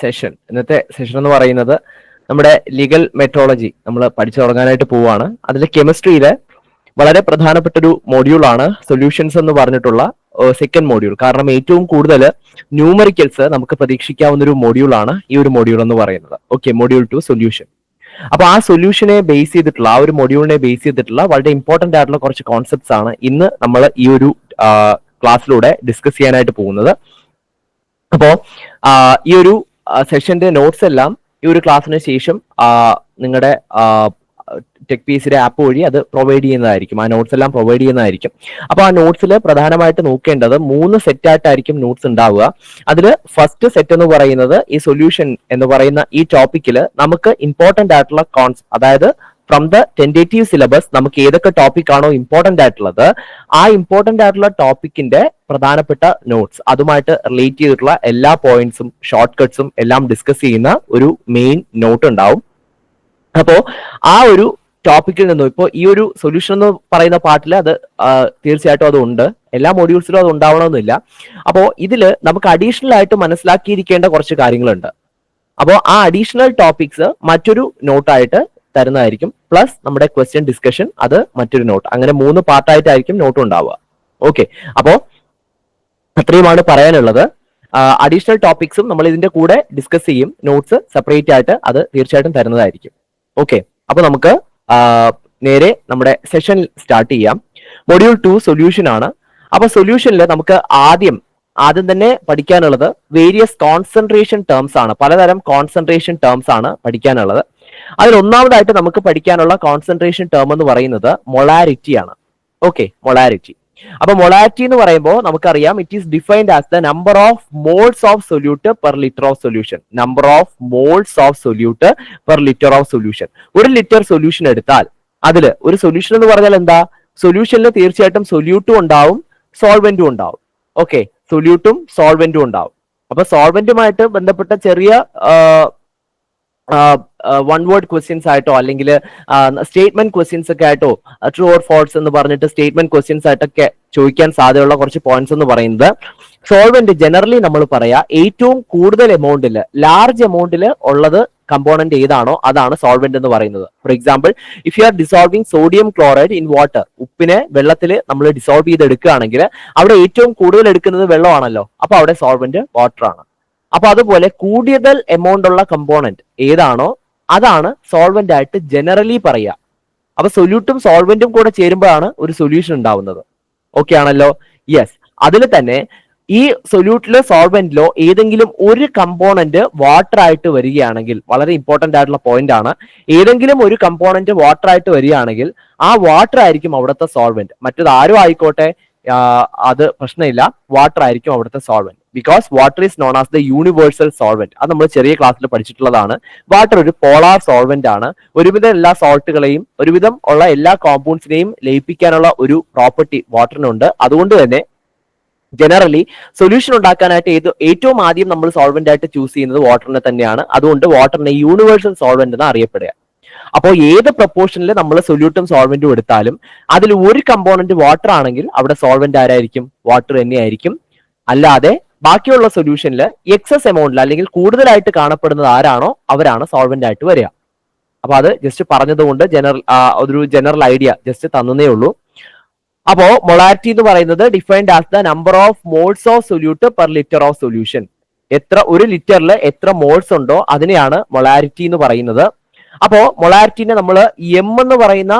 Session ഇന്നത്തെ session എന്ന് പറയുന്നത് നമ്മുടെ ലീഗൽ മെട്രോളജി നമ്മൾ പഠിച്ചു തുടങ്ങാനായിട്ട് പോവുകയാണ് അതിൽ കെമിസ്ട്രിയിലെ വളരെ പ്രധാനപ്പെട്ട ഒരു മോഡ്യൂളാണ് സൊല്യൂഷൻസ് എന്ന് പറഞ്ഞിട്ടുള്ള സെക്കൻഡ് മോഡ്യൂൾ കാരണം ഏറ്റവും കൂടുതൽ ന്യൂമറിക്കൽസ് നമുക്ക് പ്രതീക്ഷിക്കാവുന്ന ഒരു മോഡ്യൂളാണ് ഈ ഒരു മോഡ്യൂൾ എന്ന് പറയുന്നത്. ഓക്കെ മോഡ്യൂൾ ടു സൊല്യൂഷൻ അപ്പൊ ആ സൊല്യൂഷനെ ബേസ് ചെയ്തിട്ടുള്ള ആ ഒരു മോഡ്യൂളിനെ ബേസ് ചെയ്തിട്ടുള്ള വളരെ ഇമ്പോർട്ടന്റ് ആയിട്ടുള്ള കുറച്ച് കോൺസെപ്റ്റ്സ് ആണ് ഇന്ന് നമ്മൾ ഈ ഒരു ക്ലാസ്സിലൂടെ ഡിസ്കസ് ചെയ്യാനായിട്ട് പോകുന്നത്. അപ്പോ ഈ ഒരു സെഷന്റെ നോട്ട്സ് എല്ലാം ഈ ഒരു ക്ലാസ്സിന് ശേഷം നിങ്ങളുടെ ടെക് പീസിന്റെ ആപ്പ് വഴി അത് പ്രൊവൈഡ് ചെയ്യുന്നതായിരിക്കും. ആ നോട്ട്സ് എല്ലാം പ്രൊവൈഡ് ചെയ്യുന്നതായിരിക്കും. അപ്പൊ ആ നോട്ട്സിൽ പ്രധാനമായിട്ട് നോക്കേണ്ടത് മൂന്ന് സെറ്റ് ആയിട്ടായിരിക്കും നോട്ട്സ് ഉണ്ടാവുക. അതിൽ ഫസ്റ്റ് സെറ്റ് എന്ന് പറയുന്നത് ഈ സൊല്യൂഷൻ എന്ന് പറയുന്ന ഈ ടോപ്പിക്കിൽ നമുക്ക് ഇമ്പോർട്ടന്റ് ആയിട്ടുള്ള കോൺസ് അതായത് ഫ്രം ദ ടെന്റേറ്റീവ് സിലബസ് നമുക്ക് ഏതൊക്കെ ടോപ്പിക് ആണോ ഇമ്പോർട്ടന്റ് ആയിട്ടുള്ളത് ആ ഇമ്പോർട്ടന്റ് ആയിട്ടുള്ള ടോപ്പിക്കിന്റെ പ്രധാനപ്പെട്ട നോട്ട്സ് അതുമായിട്ട് റിലേറ്റ് ചെയ്തിട്ടുള്ള എല്ലാ പോയിന്റ്സും ഷോർട്ട് കട്ട്സും എല്ലാം ഡിസ്കസ് ചെയ്യുന്ന ഒരു മെയിൻ നോട്ട് ഉണ്ടാവും. അപ്പോ ആ ഒരു ടോപ്പിക്കിൽ നിന്നും ഇപ്പോൾ ഈ ഒരു സൊല്യൂഷൻ എന്ന് പറയുന്ന പാട്ടിൽ അത് തീർച്ചയായിട്ടും അതുണ്ട് എല്ലാ മോഡ്യൂൾസിലും അത് ഉണ്ടാവണമെന്നില്ല. അപ്പോൾ ഇതിൽ നമുക്ക് അഡീഷണൽ ആയിട്ട് മനസ്സിലാക്കിയിരിക്കേണ്ട കുറച്ച് കാര്യങ്ങളുണ്ട്. അപ്പോൾ ആ അഡീഷണൽ ടോപ്പിക്സ് മറ്റൊരു നോട്ടായിട്ട് തരുന്നതായിരിക്കും. പ്ലസ് നമ്മുടെ ക്വസ്റ്റ്യൻ ഡിസ്കഷൻ അത് മറ്റൊരു നോട്ട് അങ്ങനെ മൂന്ന് പാർട്ടായിട്ടായിരിക്കും നോട്ട് ഉണ്ടാവുക. ഓക്കെ അപ്പോ അത്രയുമാണ് പറയാനുള്ളത്. അഡീഷണൽ ടോപ്പിക്സും നമ്മൾ ഇതിന്റെ കൂടെ ഡിസ്കസ് ചെയ്യും. നോട്ട്സ് സെപ്പറേറ്റ് ആയിട്ട് അത് തീർച്ചയായിട്ടും തരുന്നതായിരിക്കും. ഓക്കെ അപ്പൊ നമുക്ക് നേരെ നമ്മുടെ സെഷൻ സ്റ്റാർട്ട് ചെയ്യാം. മൊഡ്യൂൾ ടു സൊല്യൂഷൻ ആണ്. അപ്പൊ സൊല്യൂഷനിൽ നമുക്ക് ആദ്യം ആദ്യം തന്നെ പഠിക്കാനുള്ളത് വേരിയസ് കോൺസെൻട്രേഷൻ ടേംസ് ആണ്. പലതരം കോൺസെൻട്രേഷൻ ടേംസ് ആണ് പഠിക്കാനുള്ളത്. അതിൽ ഒന്നാമതായിട്ട് നമുക്ക് പഠിക്കാനുള്ള കോൺസെൻട്രേഷൻ ടേം എന്ന് പറയുന്നത് മൊളാരിറ്റി ആണ്. ഓക്കെ മൊളാരിറ്റി അപ്പൊ മൊളാരിറ്റി എന്ന് പറയുമ്പോൾ നമുക്കറിയാം it is defined as the number of moles of solute per litre of solution number of moles of solute per litre of solution ഒരു ലിറ്റർ സൊല്യൂഷൻ എടുത്താൽ അതിൽ ഒരു സൊല്യൂഷൻ എന്ന് പറഞ്ഞാൽ എന്താ? സൊല്യൂഷനിൽ തീർച്ചയായിട്ടും സൊല്യൂട്ടും ഉണ്ടാവും സോൾവെന്റും ഉണ്ടാവും. ഓക്കെ സൊല്യൂട്ടും സോൾവെന്റും ഉണ്ടാവും. അപ്പൊ സോൾവെന്റുമായിട്ട് ബന്ധപ്പെട്ട ചെറിയ വൺ വേർഡ് ക്വസ്റ്റ്യൻസ് ആയിട്ടോ അല്ലെങ്കിൽ സ്റ്റേറ്റ്മെന്റ് ക്വസ്റ്റ്യൻസ് ഒക്കെ ആയിട്ടോ ട്രൂ ഓർ ഫോൾസ് എന്ന് പറഞ്ഞിട്ട് സ്റ്റേറ്റ്മെന്റ് ക്വസ്റ്റ്യൻസ് ആയിട്ടൊക്കെ ചോദിക്കാൻ സാധ്യതയുള്ള കുറച്ച് പോയിന്റ്സ് എന്ന് പറയുന്നത്. സോൾവെന്റ് ജനറലി നമ്മൾ പറയാ ഏറ്റവും കൂടുതൽ എമൗണ്ടിൽ ലാർജ് എമൗണ്ടിൽ ഉള്ളത് കമ്പോണന്റ് ഏതാണോ അതാണ് സോൾവെന്റ് എന്ന് പറയുന്നത്. For example if you are dissolving sodium chloride in water ഉപ്പിനെ വെള്ളത്തിൽ നമ്മൾ ഡിസോൾവ് ചെയ്ത് എടുക്കുകയാണെങ്കിൽ അവിടെ ഏറ്റവും കൂടുതൽ എടുക്കുന്നത് വെള്ളമാണല്ലോ. അപ്പൊ അവിടെ സോൾവെന്റ് വാട്ടർ ആണ്. അപ്പൊ അതുപോലെ കൂടിയതൽ എമൗണ്ട് ഉള്ള കമ്പോണന്റ് ഏതാണോ അതാണ് സോൾവെന്റ് ആയിട്ട് ജനറലി പറയുക. അപ്പൊ സൊല്യൂട്ടും സോൾവെന്റും കൂടെ ചേരുമ്പോഴാണ് ഒരു സൊല്യൂഷൻ ഉണ്ടാവുന്നത്. ഓക്കെ ആണല്ലോ? യെസ് അതിൽ തന്നെ ഈ സൊല്യൂട്ടിലോ സോൾവെന്റിലോ ഏതെങ്കിലും ഒരു കമ്പോണന്റ് വാട്ടർ ആയിട്ട് വരികയാണെങ്കിൽ വളരെ ഇമ്പോർട്ടന്റ് ആയിട്ടുള്ള പോയിന്റ് ആണ്. ഏതെങ്കിലും ഒരു കമ്പോണന്റ് വാട്ടർ ആയിട്ട് വരികയാണെങ്കിൽ ആ വാട്ടർ ആയിരിക്കും അവിടുത്തെ സോൾവെന്റ് മറ്റത് ആരും ആയിക്കോട്ടെ അത് പ്രശ്നമില്ല. വാട്ടർ ആയിരിക്കും അവിടുത്തെ solvent because water is known as the universal solvent അത് നമ്മൾ ചെറിയ ക്ലാസ്സിൽ പഠിച്ചിട്ടുള്ളതാണ്. വാട്ടർ ഒരു പോളാർ സോൾവെന്റ് ആണ്. ഒരുവിധം എല്ലാ സോൾട്ടുകളെയും ഒരുവിധം ഉള്ള എല്ലാ കോമ്പൗണ്ട്സിനെയും ലയിപ്പിക്കാനുള്ള ഒരു പ്രോപ്പർട്ടി വാട്ടറിനുണ്ട് അതുകൊണ്ട് തന്നെ ജനറലി സൊല്യൂഷൻ ഉണ്ടാക്കാനായിട്ട് ഏത് ഏറ്റവും ആദ്യം നമ്മൾ സോൾവെന്റ് ആയിട്ട് ചൂസ് ചെയ്യുന്നത് വാട്ടറിനെ തന്നെയാണ്. അതുകൊണ്ട് വാട്ടറിനെ യൂണിവേഴ്സൽ സോൾവെന്റ് എന്ന് അറിയപ്പെടുക. അപ്പോൾ ഏത് പ്രപ്പോർഷനിൽ നമ്മൾ സൊല്യൂട്ടും സോൾവെന്റും എടുത്താലും അതിൽ ഒരു കമ്പോണന്റ് വാട്ടർ ആണെങ്കിൽ അവിടെ സോൾവെന്റ് ആരായിരിക്കും? വാട്ടർ തന്നെയായിരിക്കും. അല്ലാതെ ബാക്കിയുള്ള സൊല്യൂഷനിൽ എക്സസ് എമൗണ്ടിൽ അല്ലെങ്കിൽ കൂടുതലായിട്ട് കാണപ്പെടുന്നത് ആരാണോ അവരാണ് സോൾവെന്റ് ആയിട്ട് വരിക. അപ്പൊ അത് ജസ്റ്റ് പറഞ്ഞതുകൊണ്ട് ജനറൽ ഒരു ജനറൽ ഐഡിയ ജസ്റ്റ് തന്നേ ഉള്ളൂ. അപ്പോ മൊളാരിറ്റി എന്ന് പറയുന്നത് defined as the number of moles of solute per litre of solution എത്ര ഒരു ലിറ്ററിൽ എത്ര മോൾസ് ഉണ്ടോ അതിനെയാണ് മൊളാരിറ്റി എന്ന് പറയുന്നത്. അപ്പോ മൊളാരിറ്റിനെ നമ്മൾ എം എന്ന് പറയുന്ന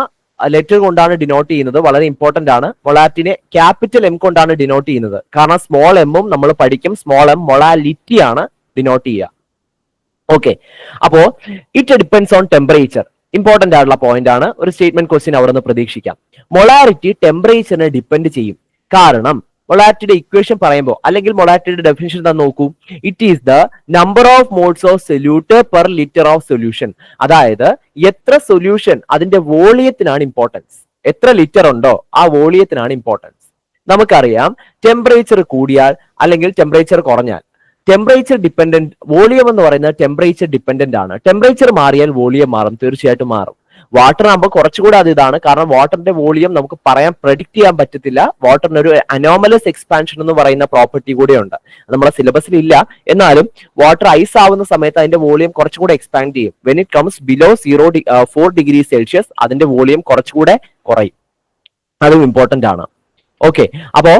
ലെറ്റർ കൊണ്ടാണ് ഡിനോട്ട് ചെയ്യുന്നത്. വളരെ ഇമ്പോർട്ടന്റ് ആണ്. മൊളാറ്റിനെ ക്യാപിറ്റൽ എം കൊണ്ടാണ് ഡിനോട്ട് ചെയ്യുന്നത്. കാരണം സ്മോൾ എമ്മും നമ്മൾ പഠിക്കും. സ്മോൾ എം മൊളാലിറ്റി ആണ് ഡിനോട്ട് ചെയ്യുക. ഓക്കെ അപ്പോ it depends on temperature important ആയിട്ടുള്ള പോയിന്റ് ആണ്. ഒരു സ്റ്റേറ്റ്മെന്റ് ക്വസ്റ്റ്യൻ അവിടെ നിന്ന് പ്രതീക്ഷിക്കാം മൊളാരിറ്റി ടെമ്പറേച്ചറിനെ ഡിപ്പെൻഡ് ചെയ്യും. കാരണം മൊളാരിറ്റിയുടെ ഇക്വേഷൻ പറയുമ്പോൾ അല്ലെങ്കിൽ മൊളാറ്റിയുടെ ഡെഫിനേഷൻ തന്നെ നോക്കൂ. It is the number of moles of solute per litre of solution അതായത് എത്ര സൊല്യൂഷൻ അതിന്റെ വോളിയത്തിനാണ് ഇമ്പോർട്ടൻസ് എത്ര ലിറ്റർ ഉണ്ടോ ആ വോളിയത്തിനാണ് ഇമ്പോർട്ടൻസ് നമുക്കറിയാം ടെമ്പറേച്ചർ കൂടിയാൽ അല്ലെങ്കിൽ ടെമ്പറേച്ചർ കുറഞ്ഞാൽ. ടെമ്പറേച്ചർ ഡിപ്പെൻഡന്റ് വോളിയം എന്ന് പറയുന്നത് ടെമ്പറേച്ചർ ഡിപ്പെൻഡന്റ് ആണ്. ടെമ്പറേച്ചർ മാറിയാൽ വോളിയം മാറും തീർച്ചയായിട്ടും മാറും. വാട്ടർ ആകുമ്പോൾ കുറച്ചുകൂടെ അത് ഇതാണ്. കാരണം വാട്ടറിന്റെ വോളിയം നമുക്ക് പറയാൻ പ്രെഡിക്ട് ചെയ്യാൻ പറ്റത്തില്ല. വാട്ടറിന് ഒരു അനോമലസ് എക്സ്പാൻഷൻ എന്ന് പറയുന്ന പ്രോപ്പർട്ടി കൂടെ ഉണ്ട് നമ്മുടെ സിലബസിൽ ഇല്ല. എന്നാലും വാട്ടർ ഐസ് ആവുന്ന സമയത്ത് അതിന്റെ വോളിയം കുറച്ചുകൂടെ എക്സ്പാൻഡ് ചെയ്യും. When it comes below zero four degree Celsius അതിന്റെ വോളിയം കുറച്ചുകൂടെ കുറയും. അതും ഇമ്പോർട്ടന്റ് ആണ്. ഓക്കെ അപ്പോ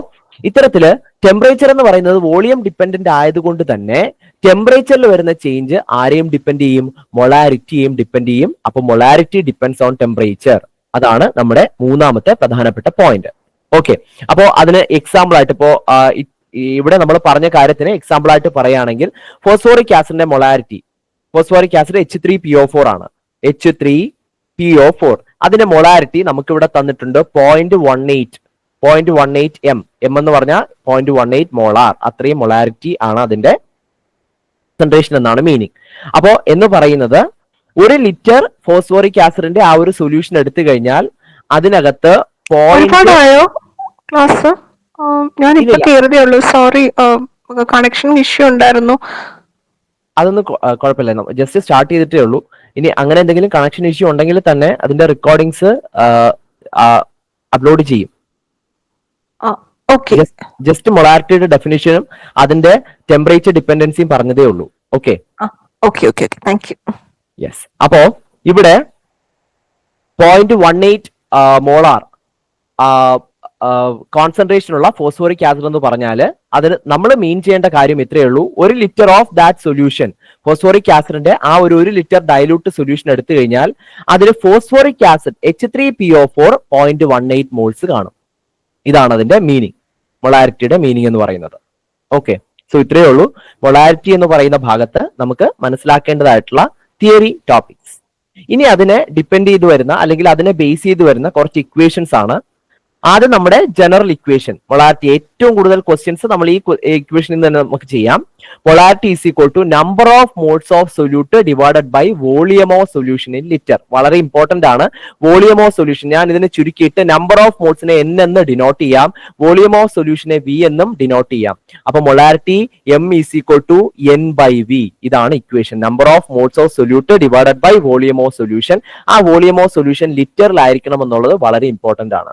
ഇത്തരത്തിൽ ടെമ്പറേച്ചർ എന്ന് പറയുന്നത് വോളിയം ഡിപ്പെൻഡന്റ് ആയതുകൊണ്ട് തന്നെ ടെമ്പറേച്ചറിൽ വരുന്ന ചേഞ്ച് ആരെയും ഡിപ്പെൻഡ് ചെയ്യും? മൊളാരിറ്റിയെയും ഡിപ്പെൻഡ് ചെയ്യും. അപ്പൊ മൊളാരിറ്റി ഡിപ്പെൻഡ്സ് ഓൺ ടെമ്പറേച്ചർ അതാണ് നമ്മുടെ മൂന്നാമത്തെ പ്രധാനപ്പെട്ട പോയിന്റ് ഓക്കെ അപ്പോ അതിന് എക്സാമ്പിൾ ആയിട്ട് ഇപ്പോ ഇവിടെ നമ്മൾ പറഞ്ഞ കാര്യത്തിന് എക്സാമ്പിൾ ആയിട്ട് പറയുകയാണെങ്കിൽ phosphoric ആസിഡിന്റെ molarity phosphoric acid H three P O four ആണ്. H three P O four അതിന്റെ മൊളാരിറ്റി നമുക്ക് ഇവിടെ തന്നിട്ടുണ്ട് point one eight point one eight M M എന്ന് പറഞ്ഞാൽ പോയിന്റ് വൺ എയ്റ്റ് മോളാർ അത്രയും മൊളാരിറ്റി ആണ് അതിന്റെ കോൺസെൻട്രേഷൻ എന്നാണ് മീനിങ് അപ്പോ എന്ന് പറയുന്നത് ഒരു ലിറ്റർ ഫോസ്ഫോറിക് ആസിഡിന്റെ ആ ഒരു സൊല്യൂഷൻ എടുത്തു കഴിഞ്ഞാൽ അതിനകത്ത് ക്ലാസ്? ഞാൻ ഇപ്പൊ ഇല്ലില്ല. കയറിയതേ ഉള്ളൂ. സോറി കണക്ഷൻ ഇഷ്യൂ ഉണ്ടായിരുന്നു. അതൊന്നും കുഴപ്പമില്ല. ജസ്റ്റ് സ്റ്റാർട്ട് ചെയ്തിട്ടേ ഉള്ളൂ. ഇനി അങ്ങനെ എന്തെങ്കിലും കണക്ഷൻ ഇഷ്യൂ ഉണ്ടെങ്കിൽ തന്നെ അതിന്റെ റെക്കോർഡിങ്സ് അപ്ലോഡ് ചെയ്യും. ജസ്റ്റ് മൊളാരിറ്റിയുടെ ഡെഫിനേഷനും അതിന്റെ ടെമ്പറേച്ചർ ഡിപ്പെൻഡൻസിയും പറഞ്ഞതേ ഉള്ളൂ. Okay okay okay okay thank you yes അപ്പോ ഇവിടെ point one eight molar concentration ഉള്ള ഫോസ്ഫോറിക് ആസിഡ് എന്ന് പറഞ്ഞാൽ അതിന് നമ്മൾ മീൻ ചെയ്യേണ്ട കാര്യം ഇത്രയേ ഉള്ളൂ. ഒരു litre of that solution phosphoric ആസിഡിന്റെ ആ ഒരു ഒരു ലിറ്റർ ഡയലൂട്ട് സൊല്യൂഷൻ എടുത്തു കഴിഞ്ഞാൽ അതിൽ phosphoric acid H three P O four point one eight moles കാണും. ഇതാണ് അതിന്റെ മീനിങ് മൊളാരിറ്റിയുടെ മീനിങ് എന്ന് പറയുന്നത്. ഓക്കെ സോ ഇത്രയേ ഉള്ളൂ. മൊളാരിറ്റി എന്ന് പറയുന്ന ഭാഗത്ത് നമുക്ക് മനസ്സിലാക്കേണ്ടതായിട്ടുള്ള തിയറി ടോപ്പിക്സ് ഇനി അതിനെ ഡിപ്പെൻഡ് ചെയ്ത് വരുന്ന അല്ലെങ്കിൽ അതിനെ ബേസ് ചെയ്ത് വരുന്ന കുറച്ച് ഇക്വേഷൻസ് ആണ് ആദ്യം നമ്മുടെ ജനറൽ ഇക്വേഷൻ മൊളാരിറ്റി ഏറ്റവും കൂടുതൽ ക്വസ്റ്റ്യൻസ് നമ്മൾ ഈ ഇക്വേഷനിൽ നിന്ന് തന്നെ നമുക്ക് ചെയ്യാം. Molarity is equal to number of moles of solute divided by volume of solution in litre വളരെ ഇമ്പോർട്ടന്റ് ആണ്. വോളിയം ഓഫ് സൊല്യൂഷൻ ഞാൻ ഇതിനെ ചുരുക്കിയിട്ട് നമ്പർ ഓഫ് മോഡ്സിനെ എൻ എന്ന് ഡിനോട്ട് ചെയ്യാം. വോളിയം ഓഫ് സൊല്യൂഷനെ വി എന്നും ഡിനോട്ട് ചെയ്യാം. അപ്പൊ molarity M is equal to N by V ഇതാണ് equation number of moles of solute divided by volume of solution ആ വോളിയം ഓഫ് സൊല്യൂഷൻ ലിറ്ററിലായിരിക്കണം എന്നുള്ളത് വളരെ ഇമ്പോർട്ടന്റ് ആണ്.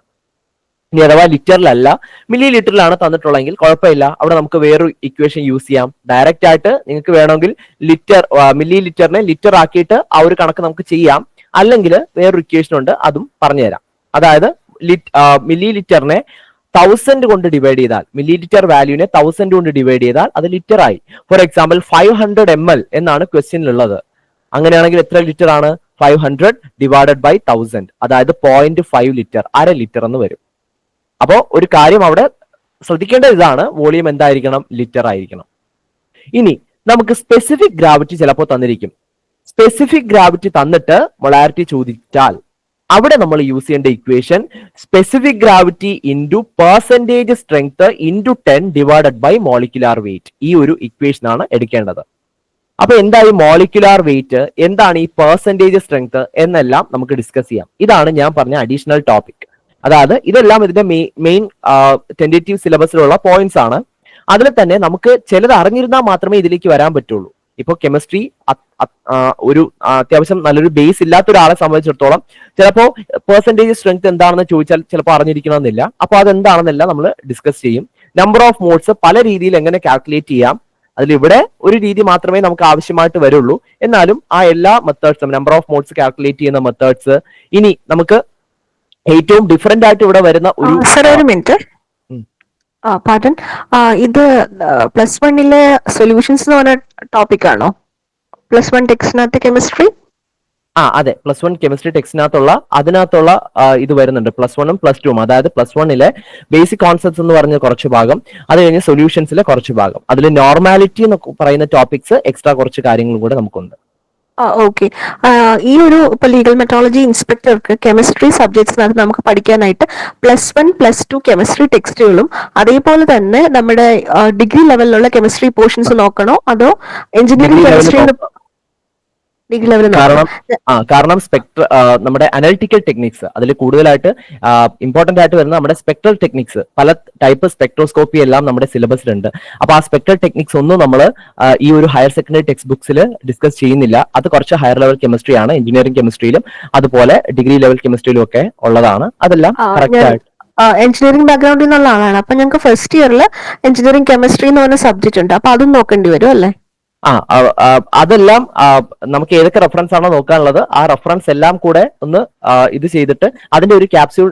ഇനി അഥവാ ലിറ്ററിലല്ല മില്ലി ലിറ്ററിലാണ് തന്നിട്ടുള്ളതെങ്കിൽ കുഴപ്പമില്ല. അവിടെ നമുക്ക് വേറൊരു ഇക്വേഷൻ യൂസ് ചെയ്യാം. ഡയറക്റ്റ് ആയിട്ട് നിങ്ങൾക്ക് വേണമെങ്കിൽ ലിറ്റർ മില്ലി ലിറ്ററിനെ ലിറ്റർ ആക്കിയിട്ട് ആ ഒരു കണക്ക് നമുക്ക് ചെയ്യാം. അല്ലെങ്കിൽ വേറൊരു ഇക്വേഷൻ ഉണ്ട് അതും പറഞ്ഞുതരാം. അതായത് മില്ലി ലിറ്ററിനെ തൗസൻഡ് കൊണ്ട് ഡിവൈഡ് ചെയ്താൽ മില്ലി ലിറ്റർ വാല്യൂനെ തൗസൻഡ് കൊണ്ട് ഡിവൈഡ് ചെയ്താൽ അത് ലിറ്റർ ആയി. For example five hundred M L എന്നാണ് ക്വസ്റ്റ്യനിലുള്ളത് അങ്ങനെയാണെങ്കിൽ എത്ര ലിറ്റർ ആണ് five hundred divided by thousand അതായത് പോയിന്റ് ഫൈവ് ലിറ്റർ അര ലിറ്റർ എന്ന് വരും. അപ്പോ ഒരു കാര്യം അവിടെ ശ്രദ്ധിക്കേണ്ട ഇതാണ്. വോളിയം എന്തായിരിക്കണം? ലിറ്റർ ആയിരിക്കണം. ഇനി നമുക്ക് സ്പെസിഫിക് ഗ്രാവിറ്റി ചിലപ്പോൾ തന്നിരിക്കും. സ്പെസിഫിക് ഗ്രാവിറ്റി തന്നിട്ട് മൊളാരിറ്റി ചോദിച്ചാൽ അവിടെ നമ്മൾ യൂസ് ചെയ്യേണ്ട equation specific gravity into percentage strength into ten divided by molecular weight ഈ ഒരു ഇക്വേഷൻ ആണ് എടുക്കേണ്ടത്. അപ്പൊ എന്താ ഈ മോളിക്കുലാർ വെയിറ്റ് എന്താണ് ഈ പെർസെന്റേജ് സ്ട്രെങ്ത് എന്നെല്ലാം നമുക്ക് ഡിസ്കസ് ചെയ്യാം. ഇതാണ് ഞാൻ പറഞ്ഞ അഡീഷണൽ ടോപ്പിക് അതായത് ഇതെല്ലാം ഇതിന്റെ മെയിൻ ടെന്റേറ്റീവ് സിലബസിലുള്ള പോയിന്റ്സ് ആണ്. അതിൽ തന്നെ നമുക്ക് ചിലത് അറിഞ്ഞിരുന്നാൽ മാത്രമേ ഇതിലേക്ക് വരാൻ പറ്റുള്ളൂ. ഇപ്പൊ കെമിസ്ട്രി ഒരു അത്യാവശ്യം നല്ലൊരു ബേസ് ഇല്ലാത്ത ഒരാളെ സംബന്ധിച്ചിടത്തോളം ചിലപ്പോ പെർസെന്റേജ് സ്ട്രെങ്ത് എന്താണെന്ന് ചോദിച്ചാൽ ചിലപ്പോൾ അറിഞ്ഞിരിക്കണമെന്നില്ല. അപ്പൊ അതെന്താണെന്നല്ല നമ്മൾ ഡിസ്കസ് ചെയ്യും. നമ്പർ ഓഫ് മോഡ്സ് പല രീതിയിൽ എങ്ങനെ കാൽക്കുലേറ്റ് ചെയ്യാം. അതിൽ ഇവിടെ ഒരു രീതി മാത്രമേ നമുക്ക് ആവശ്യമായിട്ട് വരുള്ളൂ. എന്നാലും ആ എല്ലാ മെത്തേഡ്സും നമ്പർ ഓഫ് മോഡ്സ് കാൽക്കുലേറ്റ് ചെയ്യുന്ന മെത്തേഡ്സ് ഇനി നമുക്ക് ഏറ്റവും ഡിഫറെന്റ് ആയിട്ട് ഇവിടെ വരുന്ന ഒരു സാർ ഒരു മിനിറ്റ് പാട്ടൻ ഇത് പ്ലസ് വണ്ണിലെ സൊല്യൂഷൻസ് എന്ന് പറഞ്ഞ ടോപ്പിക് ആണോ? പ്ലസ് വൺ ടെക്സ്റ്റിനകത്ത് കെമിസ്ട്രി ആ അതെ. പ്ലസ് വൺ കെമിസ്ട്രി ടെക്സ്റ്റിനകത്തുള്ള അതിനകത്തുള്ള ഇത് വരുന്നുണ്ട്. പ്ലസ് വണ്ണും പ്ലസ് ടുവും അതായത് പ്ലസ് വണ്ണിലെ ബേസിക് കോൺസെപ്റ്റ്സ് എന്ന് പറഞ്ഞ കുറച്ച് ഭാഗം അത് കഴിഞ്ഞ് സൊല്യൂഷൻസിലെ കുറച്ച് ഭാഗം. അതിൽ നോർമാലിറ്റി എന്ന് പറയുന്ന ടോപ്പിക്സ് എക്സ്ട്രാ കുറച്ച് കാര്യങ്ങളും കൂടെ നമുക്കുണ്ട്. ഓക്കെ ഈ ഒരു ഇപ്പൊ ലീഗൽ മെട്രോളജി ഇൻസ്പെക്ടർക്ക് കെമിസ്ട്രി സബ്ജക്ട്സിനകത്ത് നമുക്ക് പഠിക്കാനായിട്ട് plus one plus two chemistry ടെക്സ്റ്റുകളും അതേപോലെ തന്നെ നമ്മുടെ ഡിഗ്രി ലെവലിലുള്ള കെമിസ്ട്രി പോർഷൻസ് നോക്കണോ? അതോ എഞ്ചിനീയറിംഗ് കെമിസ്ട്രി ഡിഗ്രി ലെവൽ കാരണം ആ കാരണം സ്പെക്ട്ര നമ്മുടെ അനലിറ്റിക്കൽ ടെക്നിക്സ് അതിൽ കൂടുതലായിട്ട് ഇമ്പോർട്ടന്റ് ആയിട്ട് വരുന്ന നമ്മുടെ സ്പെക്ട്രൽ ടെക്നിക്സ് പല ടൈപ്പ് സ്പെക്ട്രോസ്കോപ്പി എല്ലാം നമ്മുടെ സിലബസിലുണ്ട് അപ്പൊ ആ സ്പെക്ട്രൽ ടെക്നിക്സ് ഒന്നും നമ്മൾ ഈ ഒരു ഹയർ സെക്കൻഡറി ടെക്സ്റ്റ് ബുക്സിൽ ഡിസ്കസ് ചെയ്യുന്നില്ല. അത് കുറച്ച് ഹയർ ലെവൽ കെമിസ്ട്രി ആണ് എഞ്ചിനീയറിംഗ് കെമിസ്ട്രിയിലും അതുപോലെ ഡിഗ്രി ലെവൽ കെമിസ്ട്രിയിലും ഒക്കെ ഉള്ളതാണ്. അതെല്ലാം കറക്റ്റ് ആയിട്ട്. എഞ്ചിനീയറിംഗ് ബാക്ക്ഗ്രൗണ്ടിൽ നിന്നുള്ള ആളാണ്. അപ്പൊ ഞങ്ങൾക്ക് ഫസ്റ്റ് ഇയറിൽ എഞ്ചിനീയറിംഗ് കെമിസ്ട്രി എന്ന് പറഞ്ഞ സബ്ജക്ട് ഉണ്ട്. അപ്പൊ അതും നോക്കേണ്ടി വരും അല്ലേ? ആ അതെല്ലാം നമുക്ക് ഏതൊക്കെ റെഫറൻസ് ആണോ നോക്കാനുള്ളത് ആ റെഫറൻസ് എല്ലാം കൂടെ ഒന്ന് ഇത് ചെയ്തിട്ട് അതിന്റെ ഒരു ക്യാപ്സ്യൂൾ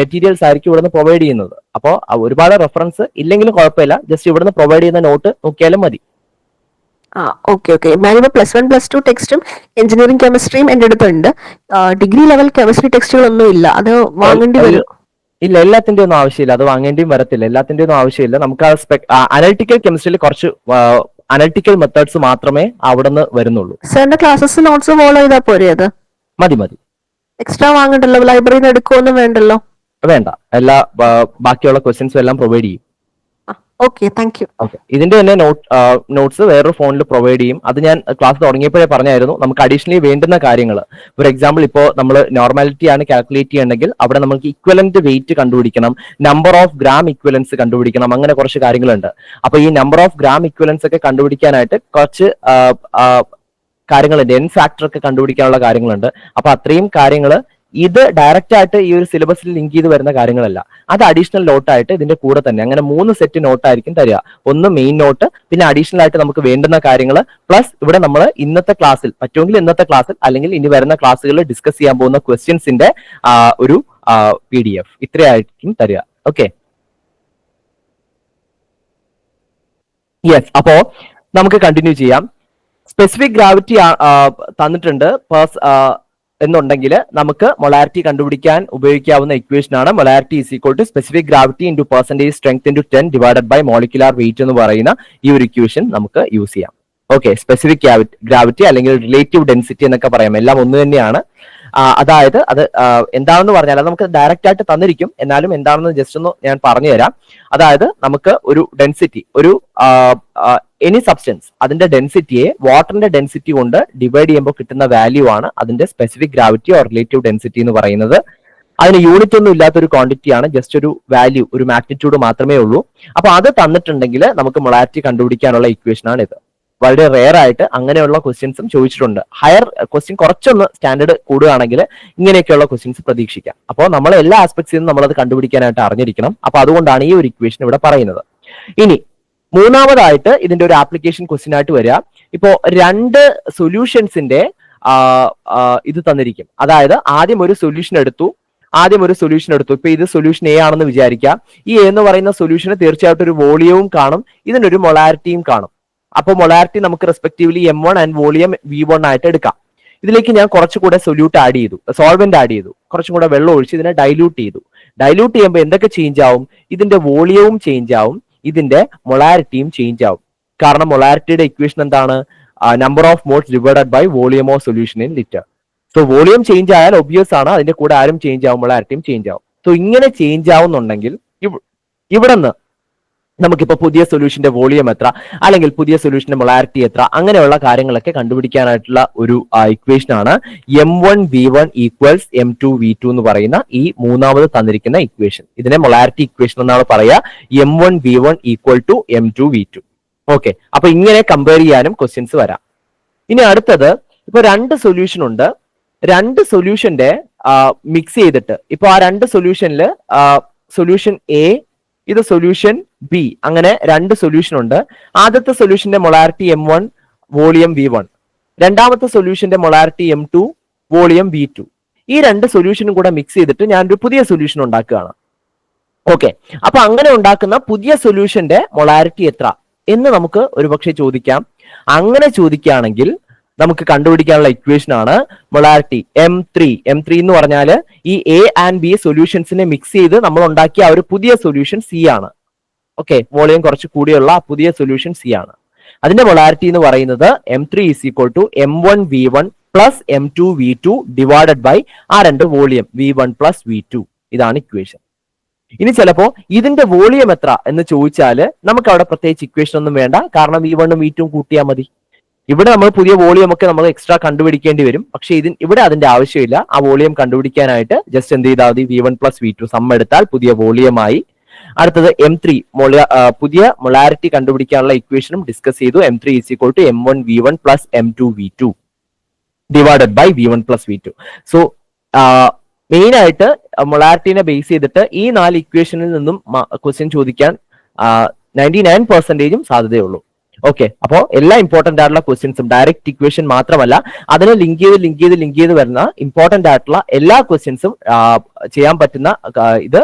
മെറ്റീരിയൽസ് ആയിരിക്കും ഇവിടുന്ന് പ്രൊവൈഡ് ചെയ്യുന്നത്. അപ്പോൾ ഒരുപാട് റെഫറൻസ് ഇല്ലെങ്കിലും കുഴപ്പമില്ല. ജസ്റ്റ് ഇവിടുന്ന് പ്രൊവൈഡ് ചെയ്യുന്ന നോട്ട് നോക്കിയാലും മതി. ആ ഓക്കെ ഓക്കെ ഞാനിപ്പോ പ്ലസ് വൺ പ്ലസ് ടു ടെക്സ്റ്റും എഞ്ചിനീയറിംഗ് കെമിസ്ട്രിയും എന്റെ അടുത്തുണ്ട്. ഡിഗ്രി ലെവൽ കെമിസ്ട്രി ടെക്സ്റ്റുകൾ ഒന്നും ഇല്ല. അത് വാങ്ങേണ്ടി വരും. ഇല്ല എല്ലാത്തിന്റെ ഒന്നും ആവശ്യമില്ല. അത് വാങ്ങേണ്ടിയും വരത്തില്ല. എല്ലാത്തിന്റെ ഒന്നും ആവശ്യമില്ല. നമുക്ക് ആ സ്പെക് അനലിറ്റിക്കൽ കെമിസ്ട്രിയിൽ കുറച്ച് അനലിറ്റിക്കൽ മെത്തേഡ്സ് മാത്രമേ അവിടെ നിന്ന് വരുന്നുള്ളൂ. സാറിന്റെ ക്ലാസ്സസ് നോട്ട്സ് ഫോളോ ചെയ്താൽ പോരെ അത്? മതി മതി. എക്സ്ട്രാ വാങ്ങണ്ടല്ലോ ലൈബ്രറിയിൽ നിന്ന് എടുക്കുമൊന്നും വേണ്ടല്ലോ? വേണ്ട. എല്ലാ ബാക്കിയുള്ള ക്വസ്റ്റ്യൻസും എല്ലാം പ്രൊവൈഡ് ചെയ്യും. ഓക്കെ താങ്ക് യു ഇതിന്റെ തന്നെ നോട്ട് നോട്ട്സ് വേറൊരു ഫോണിൽ പ്രൊവൈഡ് ചെയ്യും. അത് ഞാൻ ക്ലാസ് തുടങ്ങിയപ്പോഴേ പറഞ്ഞായിരുന്നു. നമുക്ക് അഡീഷണലി വേണ്ടുന്ന കാര്യങ്ങൾ. ഫോർ എക്സാമ്പിൾ ഇപ്പോൾ നമ്മൾ നോർമാലിറ്റി ആണ് കാൽക്കുലേറ്റ് ചെയ്യണമെങ്കിൽ അവിടെ നമുക്ക് ഇക്വലന്റ് വെയിറ്റ് കണ്ടുപിടിക്കണം. നമ്പർ ഓഫ് ഗ്രാം ഇക്വലൻസ് കണ്ടുപിടിക്കണം. അങ്ങനെ കുറച്ച് കാര്യങ്ങളുണ്ട്. അപ്പൊ ഈ നമ്പർ ഓഫ് ഗ്രാം ഇക്വലൻസ് ഒക്കെ കണ്ടുപിടിക്കാനായിട്ട് കുറച്ച് കാര്യങ്ങളുണ്ട്. എൻ ഫാക്ടർ ഒക്കെ കണ്ടുപിടിക്കാനുള്ള കാര്യങ്ങളുണ്ട്. അപ്പൊ അത്രയും കാര്യങ്ങൾ ഇത് ഡയറക്റ്റ് ആയിട്ട് ഈ ഒരു സിലബസിൽ ലിങ്ക് ചെയ്ത് വരുന്ന കാര്യങ്ങളല്ല. അത് അഡീഷണൽ നോട്ടായിട്ട് ഇതിന്റെ കൂടെ തന്നെ അങ്ങനെ മൂന്ന് സെറ്റ് നോട്ടായിരിക്കും തരിക. ഒന്ന് മെയിൻ നോട്ട് പിന്നെ അഡീഷണൽ ആയിട്ട് നമുക്ക് വേണ്ടുന്ന കാര്യങ്ങൾ പ്ലസ് ഇവിടെ നമ്മൾ ഇന്നത്തെ ക്ലാസ്സിൽ പറ്റുമെങ്കിൽ ഇന്നത്തെ ക്ലാസ്സിൽ അല്ലെങ്കിൽ ഇനി വരുന്ന ക്ലാസ്സുകളിൽ ഡിസ്കസ് ചെയ്യാൻ പോകുന്ന ക്വസ്റ്റ്യൻസിന്റെ ഒരു പി ഡി എഫ് ഇത്രയായിരിക്കും തരിക. ഓക്കെ യെസ് അപ്പോ നമുക്ക് കണ്ടിന്യൂ ചെയ്യാം. സ്പെസിഫിക് ഗ്രാവിറ്റി തന്നിട്ടുണ്ട്. എന്നുണ്ടെങ്കിൽ നമുക്ക് മൊളാരിറ്റി കണ്ടുപിടിക്കാൻ ഉപയോഗിക്കാവുന്ന ഇക്വേഷൻ ആണ്. Molarity is equal to specific gravity into percentage strength into ten divided by molecular weight എന്ന് പറയുന്ന ഈ ഒരു ഇക്വേഷൻ നമുക്ക് യൂസ് ചെയ്യാം. ഓക്കെ സ്പെസിഫിക് ഗ്രാവിറ്റി അല്ലെങ്കിൽ റിലേറ്റീവ് ഡെൻസിറ്റി എന്നൊക്കെ പറയാം. എല്ലാം ഒന്ന് തന്നെയാണ്. അതായത് അത് എന്താണെന്ന് പറഞ്ഞാൽ അത് നമുക്ക് ഡയറക്റ്റ് ആയിട്ട് തന്നിരിക്കും. എന്നാലും എന്താണെന്ന് ജസ്റ്റ് ഒന്ന് ഞാൻ പറഞ്ഞു തരാം അതായത് നമുക്ക് ഒരു ഡെൻസിറ്റി ഒരു എനി സബ്സ്റ്റൻസ് അതിന്റെ ഡെൻസിറ്റിയെ വാട്ടറിന്റെ ഡെൻസിറ്റി കൊണ്ട് ഡിവൈഡ് ചെയ്യുമ്പോൾ കിട്ടുന്ന വാല്യൂ ആണ് അതിന്റെ specific gravity or relative density എന്ന് പറയുന്നത്. അതിന് യൂണിറ്റ് ഒന്നും ഇല്ലാത്ത ഒരു ക്വാണ്ടിറ്റി ആണ് ജസ്റ്റ് ഒരു വാല്യൂ ഒരു മാഗ്നിറ്റ്യൂഡ് മാത്രമേ ഉള്ളൂ. അപ്പൊ അത് തന്നിട്ടുണ്ടെങ്കിൽ നമുക്ക് മൊളാരിറ്റി കണ്ടുപിടിക്കാനുള്ള ഇക്വേഷൻ ആണ് ഇത്. വളരെ റെയർ ആയിട്ട് അങ്ങനെയുള്ള ക്വസ്റ്റ്യൻസും ചോദിച്ചിട്ടുണ്ട്. ഹയർ ക്വസ്റ്റ്യൻ കുറച്ചൊന്ന് സ്റ്റാൻഡേർഡ് കൂടുകയാണെങ്കിൽ ഇങ്ങനെയൊക്കെയുള്ള ക്വസ്റ്റ്യൻസ് പ്രതീക്ഷിക്കാം. അപ്പോൾ നമ്മൾ എല്ലാ ആസ്പെക്ട്സിൽ നിന്നും നമ്മളത് കണ്ടുപിടിക്കാനായിട്ട് അറിഞ്ഞിരിക്കണം. അപ്പൊ അതുകൊണ്ടാണ് ഈ ഒരു ഇക്വേഷൻ ഇവിടെ പറയുന്നത്. ഇനി മൂന്നാമതായിട്ട് ഇതിന്റെ ഒരു ആപ്ലിക്കേഷൻ ക്വസ്റ്റ്യൻ ആയിട്ട് വരിക. ഇപ്പോ രണ്ട് സൊല്യൂഷൻസിന്റെ ഇത് തന്നിരിക്കും. അതായത് ആദ്യം ഒരു സൊല്യൂഷൻ എടുത്തു. ആദ്യം ഒരു സൊല്യൂഷൻ എടുത്തു. ഇപ്പൊ ഇത് സൊല്യൂഷൻ എ ആണെന്ന് വിചാരിക്കുക. ഈ എ എന്ന് പറയുന്ന സൊല്യൂഷന് തീർച്ചയായിട്ടും ഒരു വോളിയവും കാണും. ഇതിനൊരു മൊളാരിറ്റിയും കാണും. അപ്പൊ മൊളാരിറ്റി നമുക്ക് respectively M one and volume V one ആയിട്ട് എടുക്കാം. ഇതിലേക്ക് ഞാൻ കുറച്ചുകൂടെ സൊല്യൂട്ട് ആഡ് ചെയ്തു. സോൾവെന്റ് ആഡ് ചെയ്തു. കുറച്ചും കൂടെ വെള്ളം ഒഴിച്ച് ഇതിനെ ഡൈല്യൂട്ട് ചെയ്തു. ഡൈല്യൂട്ട് ചെയ്യുമ്പോൾ എന്തൊക്കെ ചേഞ്ച് ആവും? ഇതിന്റെ വോളിയവും ചേഞ്ച് ആവും. ഇതിന്റെ മൊളാരിറ്റിയും ചേഞ്ച് ആവും. കാരണം മൊളാരിറ്റിയുടെ ഇക്വേഷൻ എന്താണ്? Number of moles divided by volume of solution in litre so volume change ആയാൽ ഒബ്വിയസ് ആണ്. അതിന്റെ കൂടെ ആരും ചേഞ്ച് ആവും മൊളാരിറ്റിയും ചേഞ്ച് ആവും. സോ ഇങ്ങനെ ചേഞ്ച് ആവുന്നുണ്ടെങ്കിൽ ഇവ്- ഇവിടെ നിന്ന് നമുക്കിപ്പോ പുതിയ സൊല്യൂഷന്റെ വോളിയം എത്ര അല്ലെങ്കിൽ പുതിയ സൊല്യൂഷന്റെ മൊളാരിറ്റി എത്ര അങ്ങനെയുള്ള കാര്യങ്ങളൊക്കെ കണ്ടുപിടിക്കാനായിട്ടുള്ള ഒരു ഇക്വേഷൻ ആണ് M one V one equals M two V two എന്ന് പറയുന്ന ഈ മൂന്നാമത് തന്നിരിക്കുന്ന ഇക്വേഷൻ ഇതിനെ മൊളാരിറ്റി ഇക്വേഷൻ എന്നാണ് പറയുക. M one V one equal to M two V two okay അപ്പൊ ഇങ്ങനെ കമ്പയർ ചെയ്യാനും ക്വസ്റ്റ്യൻസ് വരാം. ഇനി അടുത്തത് ഇപ്പൊ രണ്ട് സൊല്യൂഷൻ ഉണ്ട്. രണ്ട് സൊല്യൂഷന്റെ മിക്സ് ചെയ്തിട്ട് ഇപ്പൊ ആ രണ്ട് സൊല്യൂഷനിൽ സൊല്യൂഷൻ എ ഇത് സൊല്യൂഷൻ ബി അങ്ങനെ രണ്ട് സൊല്യൂഷൻ ഉണ്ട്. ആദ്യത്തെ സൊല്യൂഷന്റെ molarity M one volume V one രണ്ടാമത്തെ സൊല്യൂഷന്റെ molarity M two volume V two ഈ രണ്ട് സൊല്യൂഷനും കൂടെ മിക്സ് ചെയ്തിട്ട് ഞാൻ ഒരു പുതിയ സൊല്യൂഷൻ ഉണ്ടാക്കുകയാണ്. ഓക്കെ അപ്പൊ അങ്ങനെ ഉണ്ടാക്കുന്ന പുതിയ സൊല്യൂഷന്റെ മൊളാരിറ്റി എത്ര എന്ന് നമുക്ക് ഒരുപക്ഷെ ചോദിക്കാം. അങ്ങനെ ചോദിക്കുകയാണെങ്കിൽ നമുക്ക് കണ്ടുപിടിക്കാനുള്ള ഇക്വേഷൻ ആണ് molarity M three M three എന്ന് പറഞ്ഞാൽ ഈ എ ആൻഡ് ബി സൊല്യൂഷൻസിനെ മിക്സ് ചെയ്ത് നമ്മൾ ഉണ്ടാക്കിയ ഒരു പുതിയ സൊല്യൂഷൻ സി ആണ്. ഓക്കെ വോളിയം കുറച്ച് കൂടിയുള്ള പുതിയ സൊല്യൂഷൻ സി ആണ്. അതിന്റെ പൊളാരിറ്റി എന്ന് പറയുന്നത് M three is equal to M one V one plus M two V two divided by ആ രണ്ട് volume V one plus V two ഇതാണ് ഇക്വേഷൻ ഇനി ചിലപ്പോ ഇതിന്റെ വോളിയം എത്ര എന്ന് ചോദിച്ചാൽ നമുക്ക് അവിടെ പ്രത്യേകിച്ച് ഇക്വേഷൻ ഒന്നും വേണ്ട. കാരണം വി വണ്ണും വി ടും കൂട്ടിയാൽ മതി. ഇവിടെ നമ്മൾ പുതിയ വോളിയം ഒക്കെ നമ്മൾ എക്സ്ട്രാ കണ്ടുപിടിക്കേണ്ടി വരും. പക്ഷേ ഇതിന് ഇവിടെ അതിന്റെ ആവശ്യമില്ല. ആ വോളിയം കണ്ടുപിടിക്കാനായിട്ട് ജസ്റ്റ് എന്ത് ചെയ്താൽ മതി? V one plus V two sum എടുത്താൽ പുതിയ വോളിയമായി അടുത്തത് എം ത്രീ പുതിയ മൊളാരിറ്റി കണ്ടുപിടിക്കാനുള്ള ഇക്വേഷനും ഡിസ്കസ് ചെയ്തു. M three is equal to M one V one plus M two V two divided by V one plus V two so main ആയിട്ട് മൊളാരിറ്റിനെ base ചെയ്തിട്ട് ഈ നാല് ഇക്വേഷനിൽ നിന്നും ക്വസ്റ്റ്യൻ ചോദിക്കാൻ നയന്റി നയൻ പെർസെന്റേജും സാധ്യതയുള്ളൂ. ഓക്കെ അപ്പോൾ എല്ലാ ഇമ്പോർട്ടന്റ് ആയിട്ടുള്ള ക്വസ്റ്റ്യൻസും ഡയറക്റ്റ് ഇക്വേഷൻ മാത്രമല്ല അതിനെ ലിങ്ക് ചെയ്ത് ലിങ്ക് ചെയ്ത് ലിങ്ക് ചെയ്ത് വരുന്ന ഇമ്പോർട്ടന്റ് ആയിട്ടുള്ള എല്ലാ ക്വസ്റ്റ്യൻസും ചെയ്യാൻ പറ്റുന്ന ഇത്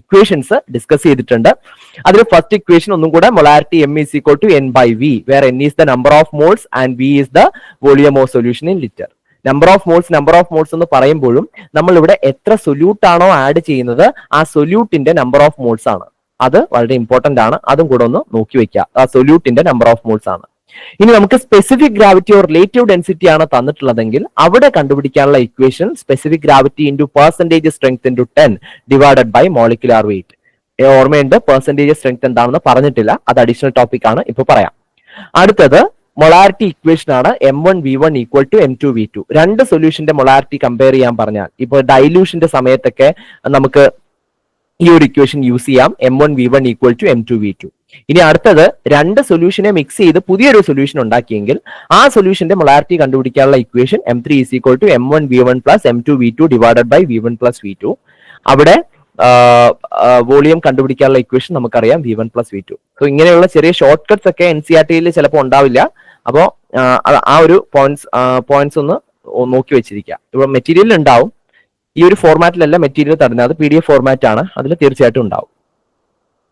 ഇക്വേഷൻസ് ഡിസ്കസ് ചെയ്തിട്ടുണ്ട്. അതിൽ ഫസ്റ്റ് ഇക്വേഷൻ ഒന്നും കൂടെ molarity M is equal to N by V where N is the number of moles and V is the volume of solution in litre number of moles number of moles എന്ന് പറയുമ്പോഴും നമ്മൾ ഇവിടെ എത്ര solute ആണോ add ചെയ്യുന്നത് ആ സൊല്യൂട്ടിന്റെ number of moles ആണ്. അത് വളരെ ഇമ്പോർട്ടന്റ് ആണ്. അതും കൂടെ ഒന്ന് നോക്കി വെക്കുക. ആ സൊല്യൂട്ടിന്റെ നമ്പർ ഓഫ് മോൾസ് ആണ്. ഇനി നമുക്ക് specific gravity or relative density ആണ് തന്നിട്ടുള്ളതെങ്കിൽ അവിടെ കണ്ടുപിടിക്കാനുള്ള equation specific gravity into percentage strength into ten divided by molecular weight ഓർമ്മയുണ്ട് പെർസെന്റേജ് സ്ട്രെങ്ത് എന്താണെന്ന് പറഞ്ഞിട്ടില്ല. അത് അഡീഷണൽ ടോപ്പിക് ആണ്. ഇപ്പൊ പറയാം. അടുത്തത് മൊളാരിറ്റി ഇക്വേഷൻ ആണ് M one V one equal to M two V two രണ്ട് സൊല്യൂഷന്റെ മൊളാരിറ്റി കമ്പയർ ചെയ്യാൻ പറഞ്ഞാൽ ഇപ്പൊ ഡൈല്യൂഷന്റെ സമയത്തൊക്കെ നമുക്ക് ഈ ഒരു ഇക്വേഷൻ യൂസ് ചെയ്യാം. M one V one equal to M two V two ഇനി അടുത്തത് രണ്ട് സൊല്യൂഷനെ മിക്സ് ചെയ്ത് പുതിയൊരു സൊല്യൂഷൻ ഉണ്ടാക്കിയെങ്കിൽ ആ സൊല്യൂഷന്റെ മൊളാരിറ്റി കണ്ടുപിടിക്കാനുള്ള equation M three is equal to M one V one plus M two V two divided by V one plus V two അവിടെ വോളിയം കണ്ടുപിടിക്കാനുള്ള ഇക്വേഷൻ നമുക്കറിയാം V one plus V two so ഇങ്ങനെയുള്ള ചെറിയ short cuts ഒക്കെ N C R ടിയിൽ ചിലപ്പോൾ ഉണ്ടാവില്ല. അപ്പോ ആ ഒരു പോയിന്റ്സ് പോയിന്റ്സ് ഒന്ന് നോക്കി വെച്ചിരിക്കുക. ഇവിടെ മെറ്റീരിയൽ ഉണ്ടാവും. ഈ ഒരു ഫോർമാറ്റിലല്ല മെറ്റീരിയൽ തരുന്നത്. അത് പി ഡി എഫ് ഫോർമാറ്റ് ആണ്. അതിൽ തീർച്ചയായിട്ടും ഉണ്ടാവും.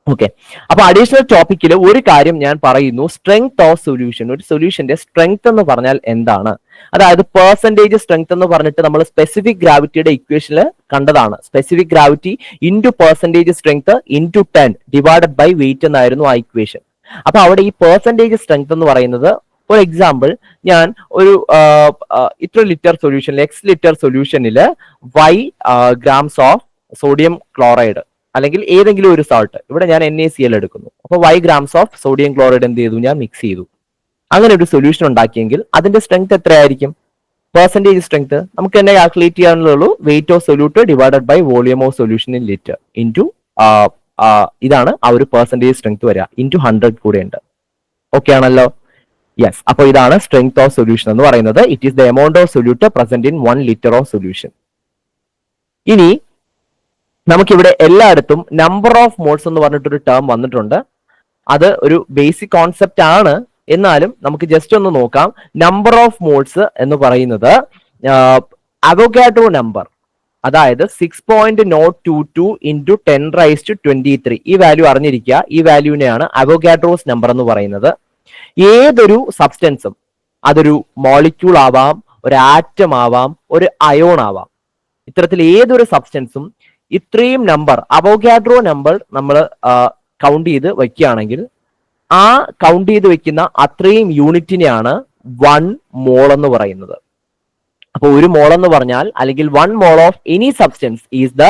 ഓക്കെ അപ്പൊ അഡീഷണൽ ടോപ്പിക്കിൽ ഒരു കാര്യം ഞാൻ പറയുന്നു. സ്ട്രെങ്ത് ഓഫ് സൊല്യൂഷൻ ഒരു സൊല്യൂഷന്റെ സ്ട്രെങ്ത് എന്ന് പറഞ്ഞാൽ എന്താണ്? അതായത് പെർസെന്റേജ് സ്ട്രെങ്ത് എന്ന് പറഞ്ഞിട്ട് നമ്മൾ സ്പെസിഫിക് ഗ്രാവിറ്റിയുടെ ഇക്വേഷനിൽ കണ്ടതാണ്. Specific gravity into percentage strength into ten divided by weight എന്നായിരുന്നു ആ ഇക്വേഷൻ അപ്പൊ അവിടെ ഈ പെർസെന്റേജ് സ്ട്രെങ്ത് എന്ന് പറയുന്നത് ഫോർ എക്സാമ്പിൾ ഞാൻ ഒരു ഇത്ര ലിറ്റർ സൊല്യൂഷനിൽ എക്സ് ലിറ്റർ സൊല്യൂഷനിൽ Y grams of sodium chloride അല്ലെങ്കിൽ ഏതെങ്കിലും ഒരു സാൾട്ട് ഇവിടെ ഞാൻ എൻ എ സി എൽ എടുക്കുന്നു. അപ്പോൾ Y grams of sodium chloride എന്ത് ചെയ്തു? ഞാൻ മിക്സ് ചെയ്തു. അങ്ങനെ ഒരു സൊല്യൂഷൻ ഉണ്ടാക്കിയെങ്കിൽ അതിന്റെ സ്ട്രെങ്ത് എത്രയായിരിക്കും? പെർസെന്റേജ് സ്ട്രെങ്ത് നമുക്ക് തന്നെ calculate ചെയ്യാനുള്ളൂ weight of solute divided by volume of solution in litre into ഇതാണ് ആ ഒരു പെർസെന്റേജ് സ്ട്രെങ്ത് വരിക. ഇന്റു ഹൺഡ്രഡ് കൂടെ ഉണ്ട്. ഓക്കെ ആണല്ലോ? യെസ് അപ്പോൾ ഇതാണ് സ്ട്രെങ്ത് ഓഫ് സൊല്യൂഷൻ എന്ന് പറയുന്നത്. It is the amount of solute present in one litre of solution ഇനി നമുക്കിവിടെ എല്ലായിടത്തും നമ്പർ ഓഫ് മോഡ്സ് എന്ന് പറഞ്ഞിട്ടൊരു ടേം വന്നിട്ടുണ്ട്. അത് ഒരു ബേസിക് കോൺസെപ്റ്റ് ആണ്. എന്നാലും നമുക്ക് ജസ്റ്റ് ഒന്ന് നോക്കാം. നമ്പർ ഓഫ് മോഡ്സ് എന്ന് പറയുന്നത് അവോഗാഡോ നമ്പർ അതായത് six point nought two two into ten raise to twenty three ഈ വാല്യൂ അറിഞ്ഞിരിക്കുക. ഈ വാല്യൂവിനെയാണ് അവോഗാഡ്രോസ് നമ്പർ എന്ന് പറയുന്നത്. ഏതൊരു സബ്സ്റ്റൻസും അതൊരു മോളിക്യൂൾ ആവാം ഒരു ആറ്റം ആവാം ഒരു അയോൺ ആവാം. ഇത്തരത്തിൽ ഏതൊരു സബ്സ്റ്റൻസും ഇത്രയും നമ്പർ അവോഗാഡ്രോ നമ്പർ നമ്മൾ കൗണ്ട് ചെയ്ത് വയ്ക്കുകയാണെങ്കിൽ ആ കൗണ്ട് ചെയ്ത് വെക്കുന്ന അത്രയും യൂണിറ്റിനെയാണ് വൺ മോൾ എന്ന് പറയുന്നത്. അപ്പൊ ഒരു മോൾ എന്ന് പറഞ്ഞാൽ അല്ലെങ്കിൽ one mole of any substance is the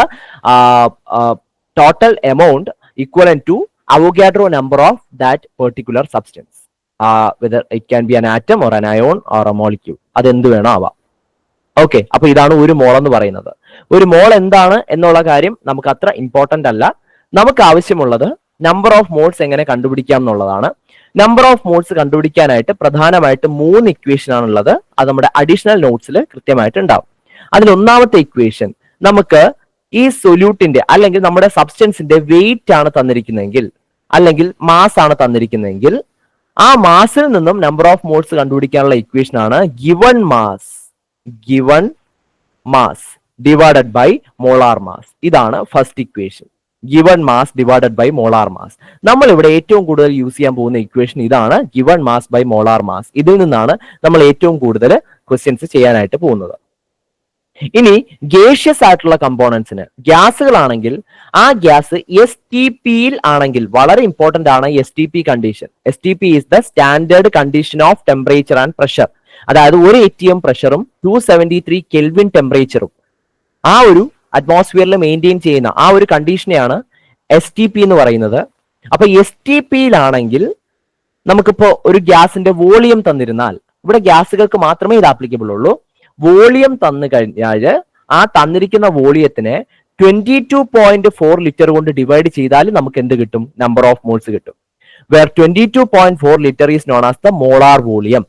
total amount equivalent to Avogadro number of that particular substance whether it can be an atom or an ion or a molecule അത് എന്ത് വേണോ ആവാം. ഓക്കെ അപ്പൊ ഇതാണ് ഒരു മോൾ എന്ന് പറയുന്നത്. ഒരു മോൾ എന്താണ് എന്നുള്ള കാര്യം നമുക്ക് അത്ര ഇമ്പോർട്ടന്റ് അല്ല. നമുക്ക് ആവശ്യമുള്ളത് നമ്പർ ഓഫ് മോൾസ് എങ്ങനെ കണ്ടുപിടിക്കാം എന്നുള്ളതാണ്. നമ്പർ ഓഫ് മോൾസ് കണ്ടുപിടിക്കാനായിട്ട് പ്രധാനമായിട്ട് മൂന്ന് ഇക്വേഷൻ ആണുള്ളത്. അത് നമ്മുടെ അഡീഷണൽ നോട്ട്സിൽ കൃത്യമായിട്ട് ഉണ്ടാവും. അതിൽ ഒന്നാമത്തെ ഇക്വേഷൻ നമുക്ക് ഈ സൊല്യൂട്ടിന്റെ അല്ലെങ്കിൽ നമ്മുടെ സബ്സ്റ്റൻസിന്റെ വെയിറ്റ് ആണ് തന്നിരിക്കുന്നതെങ്കിൽ അല്ലെങ്കിൽ മാസ് ആണ് തന്നിരിക്കുന്നതെങ്കിൽ ആ മാസിൽ നിന്നും നമ്പർ ഓഫ് മോൾസ് കണ്ടുപിടിക്കാനുള്ള ഇക്വേഷൻ ആണ് given mass given mass divided by molar mass ഇതാണ് first equation given mass divided by molar mass നമ്മൾ ഇവിടെ ഏറ്റവും കൂടുതൽ യൂസ് ചെയ്യാൻ പോകുന്ന ഇക്വേഷൻ ഇതാണ് given mass by molar mass ഇതിൽ നിന്നാണ് നമ്മൾ ഏറ്റവും കൂടുതൽ ക്വസ്റ്റ്യൻസ് ചെയ്യാനായിട്ട് പോകുന്നത്. ഇനി ഗേഷ്യസ് ആയിട്ടുള്ള കമ്പോണൻസിന് ഗ്യാസുകളാണെങ്കിൽ ആ ഗ്യാസ് എസ് ടി പിയിൽ ആണെങ്കിൽ വളരെ ഇമ്പോർട്ടന്റ് ആണ് S T P condition S T P is the standard condition of temperature and pressure അതായത് ഒരു എ ടി എം പ്രഷറും ടു സെവന്റി ത്രീ കെൽവിൻ ടെമ്പറേച്ചറും ആ ഒരു അറ്റ്മോസ്ഫിയറിൽ മെയിന്റെയിൻ ചെയ്യുന്ന ആ ഒരു കണ്ടീഷനെയാണ് എസ് ടി പി എന്ന് പറയുന്നത്. അപ്പൊ എസ് ടി പിയിലാണെങ്കിൽ നമുക്കിപ്പോ ഒരു ഗ്യാസിന്റെ വോളിയം തന്നിരുന്നാൽ ഇവിടെ ഗ്യാസുകൾക്ക് മാത്രമേ ഇത് ആപ്ലിക്കബിൾ ഉള്ളൂ. വോളിയം തന്നു കഴിഞ്ഞാൽ ആ തന്നിരിക്കുന്ന വോളിയത്തിനെ twenty two point four litre കൊണ്ട് ഡിവൈഡ് ചെയ്താൽ നമുക്ക് എന്ത് കിട്ടും? നമ്പർ ഓഫ് മോൾസ് കിട്ടും. Where twenty two point four litre is known as the molar volume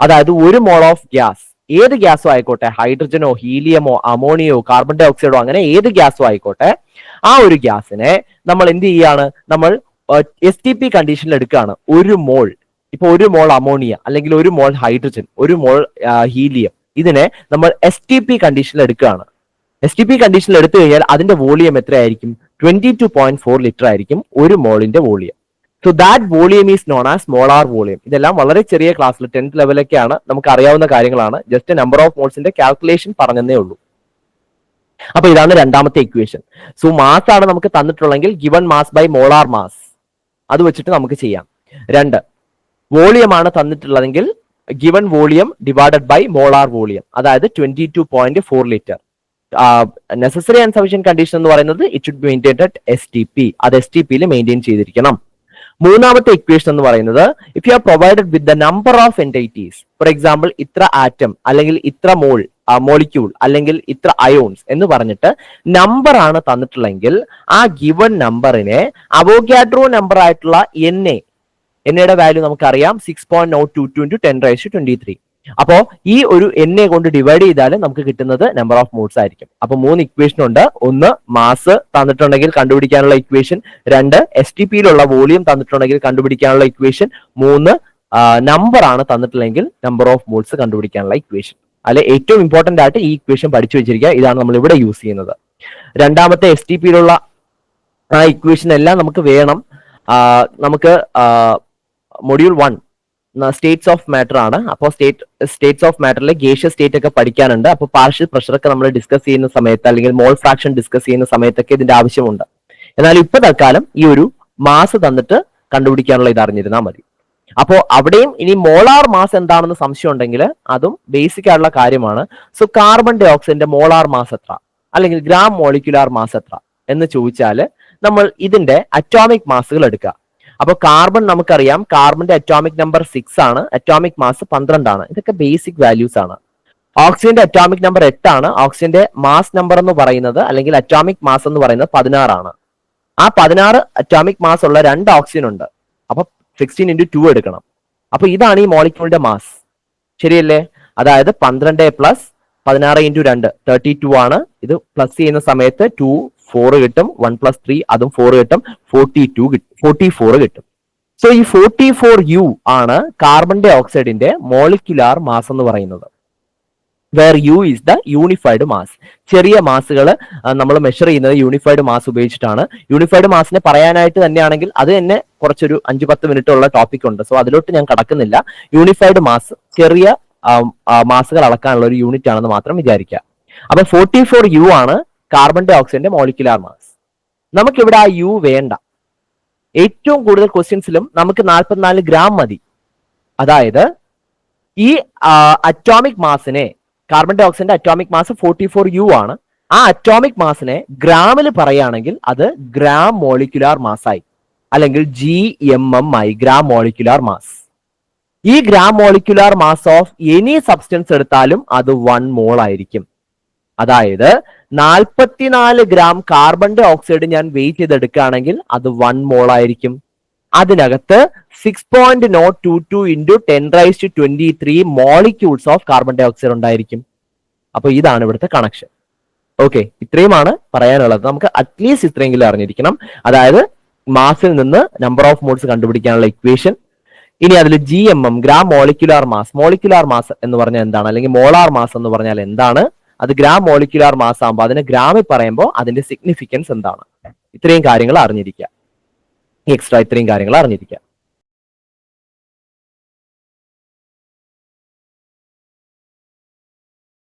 അതായത് ഒരു മോൾ ഓഫ് ഗ്യാസ്. ഏത് ഗ്യാസോ ആയിക്കോട്ടെ ഹൈഡ്രജനോ ഹീലിയമോ അമോണിയോ കാർബൺ ഡൈ ഓക്സൈഡോ അങ്ങനെ ഏത് ഗ്യാസോ ആയിക്കോട്ടെ ആ ഒരു ഗ്യാസിനെ നമ്മൾ എന്ത് ചെയ്യാണ്? നമ്മൾ എസ് ടി പി കണ്ടീഷനിൽ എടുക്കുകയാണ്. ഒരു മോൾ ഇപ്പൊ ഒരു മോൾ അമോണിയ അല്ലെങ്കിൽ ഒരു മോൾ ഹൈഡ്രജൻ ഒരു മോൾ ഹീലിയം ഇതിനെ നമ്മൾ എസ് ടി പി കണ്ടീഷനിൽ എടുക്കുകയാണ്. എസ് ടി പി കണ്ടീഷനിൽ എടുത്തു കഴിഞ്ഞാൽ അതിന്റെ വോളിയം എത്രയായിരിക്കും? Twenty two point four litre ആയിരിക്കും ഒരു മോളിന്റെ volume. So that volume is known as molar volume ഇതെല്ലാം വളരെ ചെറിയ ക്ലാസ്സിൽ ടെൻത്ത് ലെവലൊക്കെയാണ് നമുക്ക് അറിയാവുന്ന കാര്യങ്ങളാണ്. ജസ്റ്റ് നമ്പർ ഓഫ് മോൾസിന്റെ കാൽക്കുലേഷൻ പറഞ്ഞതേ ഉള്ളൂ. അപ്പൊ ഇതാണ് രണ്ടാമത്തെ ഇക്വേഷൻ സോ മാസ് ആണ് നമുക്ക് തന്നിട്ടുള്ളെങ്കിൽ given mass by molar mass അത് വെച്ചിട്ട് നമുക്ക് ചെയ്യാം. രണ്ട് വോളിയം ആണ് തന്നിട്ടുള്ളതെങ്കിൽ given volume divided by molar volume അതായത് twenty two point four litre necessary and sufficient condition എന്ന് പറയുന്നത് it should maintain at S T P അത് എസ് ടി പിയിൽ മെയിന്റെയിൻ ചെയ്തിരിക്കണം. മൂന്നാമത്തെ ഇക്വേഷൻ എന്ന് പറയുന്നത് if you are provided with the number of entities for example ഇത്ര atom അല്ലെങ്കിൽ ഇത്ര മോൾ മോളിക്യൂൾ അല്ലെങ്കിൽ ഇത്ര അയോൺസ് എന്ന് പറഞ്ഞിട്ട് നമ്പർ ആണ് തന്നിട്ടുള്ളെങ്കിൽ ആ ഗിവൺ നമ്പറിനെ അവോഗ്യാഡ്രോ നമ്പർ ആയിട്ടുള്ള എൻ എ എന്നയുടെ വാല്യൂ നമുക്കറിയാം six point nought two two into ten raise twenty three അപ്പോ ഈ ഒരു എന്നെ കൊണ്ട് ഡിവൈഡ് ചെയ്താൽ നമുക്ക് കിട്ടുന്നത് നമ്പർ ഓഫ് മോഡ്സ് ആയിരിക്കും. അപ്പൊ മൂന്ന് ഇക്വേഷൻ ഉണ്ട്. ഒന്ന് മാസ് തന്നിട്ടുണ്ടെങ്കിൽ കണ്ടുപിടിക്കാനുള്ള ഇക്വേഷൻ രണ്ട് എസ് ടി പിയിലുള്ള വോളിയം തന്നിട്ടുണ്ടെങ്കിൽ കണ്ടുപിടിക്കാനുള്ള ഇക്വേഷൻ മൂന്ന് നമ്പർ ആണ് തന്നിട്ടില്ലെങ്കിൽ നമ്പർ ഓഫ് മോഡ്സ് കണ്ടുപിടിക്കാനുള്ള ഇക്വേഷൻ അല്ലെ ഏറ്റവും ഇമ്പോർട്ടന്റ് ആയിട്ട് ഈ ഇക്വേഷൻ പഠിച്ചു വെച്ചിരിക്കുക. ഇതാണ് നമ്മൾ ഇവിടെ യൂസ് ചെയ്യുന്നത്. രണ്ടാമത്തെ എസ് ടി പിയിലുള്ള ആ ഇക്വേഷൻ എല്ലാം നമുക്ക് വേണം. നമുക്ക് module one states of matter ആണ്. അപ്പോൾ സ്റ്റേറ്റ് സ്റ്റേറ്റ്സ് ഓഫ് മാറ്ററിലെ ഗേഷ്യ സ്റ്റേറ്റ് ഒക്കെ പഠിക്കാനുണ്ട്. അപ്പോൾ പാർഷ്യൽ പ്രഷർ ഒക്കെ നമ്മൾ ഡിസ്കസ് ചെയ്യുന്ന സമയത്ത് അല്ലെങ്കിൽ മോൾ ഫ്രാക്ഷൻ ഡിസ്കസ് ചെയ്യുന്ന സമയത്തൊക്കെ ഇതിന്റെ ആവശ്യമുണ്ട്. എന്നാൽ ഇപ്പൊ തൽക്കാലം ഈ ഒരു മാസ് തന്നിട്ട് കണ്ടുപിടിക്കാനുള്ള ഇത് അറിഞ്ഞിരുന്നാൽ മതി. അപ്പോൾ അവിടെയും ഇനി മോളാർ മാസ് എന്താണെന്ന് സംശയം ഉണ്ടെങ്കിൽ അതും ബേസിക് ആയിട്ടുള്ള കാര്യമാണ്. സോ കാർബൺ ഡൈ ഓക്സൈഡിന്റെ മോളാർ മാസ് എത്ര? അല്ലെങ്കിൽ ഗ്രാം മോളിക്കുലാർ മാസ് എത്ര? എന്ന് ചോദിച്ചാൽ നമ്മൾ ഇതിന്റെ അറ്റോമിക് മാസുകൾ എടുക്കുക. അപ്പൊ കാർബൺ നമുക്കറിയാം. കാർബന്റെ അറ്റോമിക് നമ്പർ സിക്സ് ആണ്. അറ്റോമിക് മാസ് പന്ത്രണ്ടാണ്. ഇതൊക്കെ ബേസിക് വാല്യൂസ് ആണ്. ഓക്സിജന്റെ അറ്റോമിക് നമ്പർ എട്ടാണ്. ഓക്സിജന്റെ മാസ് നമ്പർ എന്ന് പറയുന്നത് അല്ലെങ്കിൽ അറ്റോമിക് മാസ് എന്ന് പറയുന്നത് പതിനാറാണ്. ആ പതിനാറ് അറ്റോമിക് മാസ് ഉള്ള രണ്ട് ഓക്സിജൻ ഉണ്ട്. അപ്പൊ സിക്സ്റ്റീൻ ഇന്റു ടു എടുക്കണം. അപ്പൊ ഇതാണ് ഈ മോളിക്യൂളിന്റെ മാസ് ശരിയല്ലേ? അതായത് പന്ത്രണ്ട് പ്ലസ് പതിനാറ് ഇന്റു രണ്ട് തേർട്ടി ടു ആണ്. ഇത് പ്ലസ് ചെയ്യുന്ന സമയത്ത് ടു ഫോർ കിട്ടും വൺ പ്ലസ് ത്രീ അതും ഫോർ കിട്ടും ഫോർട്ടി ടു കിട്ടും ഫോർട്ടി ഫോർ കിട്ടും. സോ ഈ ഫോർട്ടി ഫോർ യു ആണ് കാർബൺ ഡൈ ഓക്സൈഡിന്റെ മോളിക്കുലാർ മാസ് എന്ന് പറയുന്നത്. Where u is the unified mass ചെറിയ മാസുകൾ നമ്മൾ മെഷർ ചെയ്യുന്നത് യൂണിഫൈഡ് മാസ് ഉപയോഗിച്ചിട്ടാണ്. യൂണിഫൈഡ് മാസിനെ പറയാനായിട്ട് തന്നെയാണെങ്കിൽ അത് തന്നെ കുറച്ചൊരു അഞ്ച് പത്ത് മിനിറ്റ് ഉള്ള ടോപ്പിക് ഉണ്ട്. സോ അതിലോട്ട് ഞാൻ കടക്കുന്നില്ല. യൂണിഫൈഡ് മാസ് ചെറിയ മാസുകൾ അളക്കാനുള്ള ഒരു യൂണിറ്റ് ആണെന്ന് മാത്രം വിചാരിക്കുക. അപ്പൊ ഫോർട്ടി ഫോർ യു ആണ് കാർബൺ ഡൈ ഓക്സൈഡിന്റെ മോളിക്കുലാർ മാസ് നമുക്കിവിടെ ആ യു വേണ്ട. ഏറ്റവും കൂടുതൽ ക്വസ്റ്റ്യൻസിലും നമുക്ക് നാൽപ്പത്തിനാല് ഗ്രാം മതി. അതായത് ഈ അറ്റോമിക് മാസിനെ കാർബൺ ഡൈ ഓക്സൈഡിന്റെ atomic mass forty four U ആണ്. ആ അറ്റോമിക് മാസിനെ ഗ്രാമിൽ പറയുകയാണെങ്കിൽ അത് ഗ്രാം മോളിക്കുലാർ മാസായി അല്ലെങ്കിൽ ജി എം എം ആയി ഗ്രാം മോളിക്കുലാർ മാസ് ഈ gram molecular mass of any substance എടുത്താലും അത് വൺ മോൾ ആയിരിക്കും. അതായത് നാൽപ്പത്തിനാല് ഗ്രാം കാർബൺ ഡൈ ഓക്സൈഡ് ഞാൻ വെയിറ്റ് ചെയ്തെടുക്കുകയാണെങ്കിൽ അത് വൺ മോൾ ആയിരിക്കും. അതിനകത്ത് six point nought two two into ten raise to twenty three molecules of carbon dioxide ഉണ്ടായിരിക്കും. അപ്പൊ ഇതാണ് ഇവിടുത്തെ കണക്ഷൻ ഓക്കെ ഇത്രയുമാണ് പറയാനുള്ളത്. നമുക്ക് അറ്റ്ലീസ്റ്റ് ഇത്രയെങ്കിലും അറിഞ്ഞിരിക്കണം. അതായത് മാസിൽ നിന്ന് നമ്പർ ഓഫ് മോൾസ് കണ്ടുപിടിക്കാനുള്ള ഇക്വേഷൻ ഇനി അതിൽ G M M gram molecular mass molecular mass എന്ന് പറഞ്ഞാൽ എന്താണ്? അല്ലെങ്കിൽ മോളാർ മാസ് എന്ന് പറഞ്ഞാൽ എന്താണ്? അത് ഗ്രാം മോളിക്കുലാർ മാസ് ആകുമ്പോൾ അതിനെ ഗ്രാമിൽ പറയുമ്പോൾ അതിന്റെ സിഗ്നിഫിക്കൻസ് എന്താണ്? ഇത്രയും കാര്യങ്ങൾ അറിഞ്ഞിരിക്കുക. എക്സ്ട്രാ ഇത്രയും കാര്യങ്ങൾ അറിഞ്ഞിരിക്കുക.